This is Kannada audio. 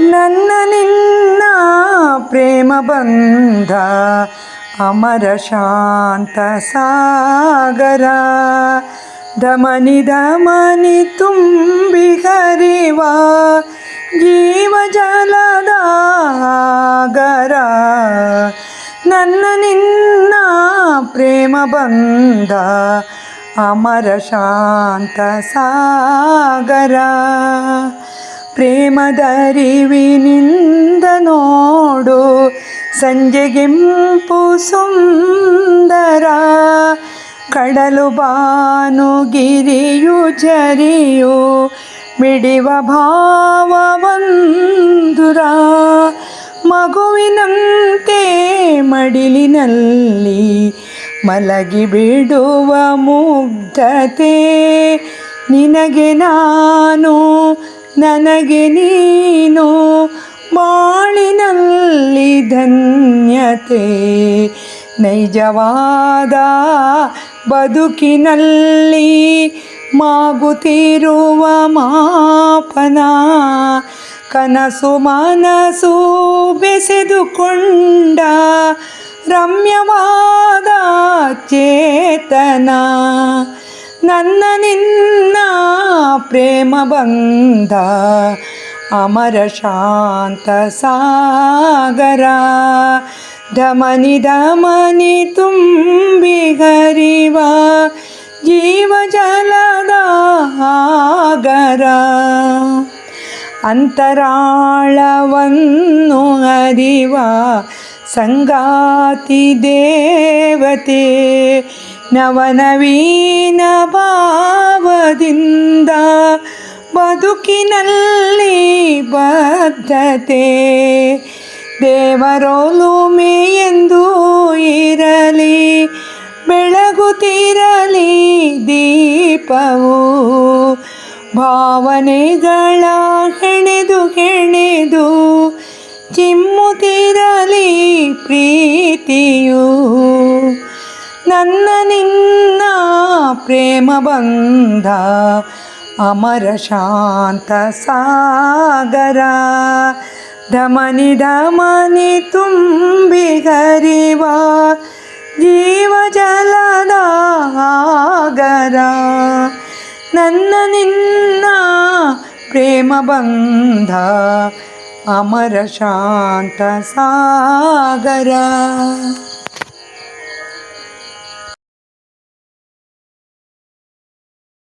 ನನ್ನ ನಿನ್ನ ಪ್ರೇಮ ಬಂಧ ಅಮರ ಶಾಂತ ಸಾಗರ. ಧಮನಿ ಧಮನಿ ತುಂಬಿ ಹರಿವ ಜೀವ ಜಲದ ಆಗರ ನನ್ನ ನಿನ್ನ ಪ್ರೇಮ ಬಂಧ ಅಮರ ಶಾಂತ ಸಾಗರ. ಪ್ರೇಮದರಿವಿನಿಂದ ನೋಡು. ಸಂಜೆಗೆಂಪು ಸುಂದರ ಕಡಲು ಬಾನು ಚರಿಯು ಮಿಡಿವ ಭಾವವಂದುರ. ಮಗುವಿನಂತೆ ಮಡಿಲಿನಲ್ಲಿ ಮಲಗಿ ಬಿಡುವ ಮುಗ್ಧತೆ. ನಿನಗೆ ನಾನು ನನಗೆ ನೀನು ಬಾಳಿನಲ್ಲಿ ಧನ್ಯತೆ. ನೈಜವಾದ ಬದುಕಿನಲ್ಲಿ ಮಾಗುತ್ತಿರುವ ಮಾಪನ. ಕನಸು ಮನಸು ಬೆಸೆದುಕೊಂಡ ರಮ್ಯವಾದ ಚೇತನ. ನನ್ನ ನಿನ್ನ ಪ್ರೇಮ ಬಂಧ ಅಮರ ಶಾಂತ ಸಾಗರ ಧಮನಿ ಧಮನಿ ತುಂಬಿ ಹರಿವ ಜೀವ ಜಲದ ಆಗರ ಅಂತರಾಳವನ್ನು ಅರಿವ ಸಂಗಾತಿ ದೇವತೆ ನವನವೀನ ಭಾವದಿಂದ ಬದುಕಿನಲ್ಲಿ ಬದ್ಧತೆ. ದೇವರೋಲುಮೆ ಎಂದು ಇರಲಿ ಬೆಳಗುತ್ತಿರಲಿ ದೀಪವು. ಭಾವನೆಗಳ ಹೆಣೆದು ಹೆಣೆದು ಚಿಮ್ಮುತ್ತಿರಲಿ ಪ್ರೀತಿಯು. ನನ್ನ ನಿನ್ನ ಪ್ರೇಮ ಬಂಧ ಅಮರ ಶಾಂತ ಸಾಗರ ಧಮನಿ ಧಮನಿ ತುಂಬಿ ಹರಿವ ಜೀವ ಜಲದ ಆಗರ ನನ್ನ ನಿನ್ನ ಪ್ರೇಮ ಬಂಧ ಅಮರ ಶಾಂತ ಸಾಗರ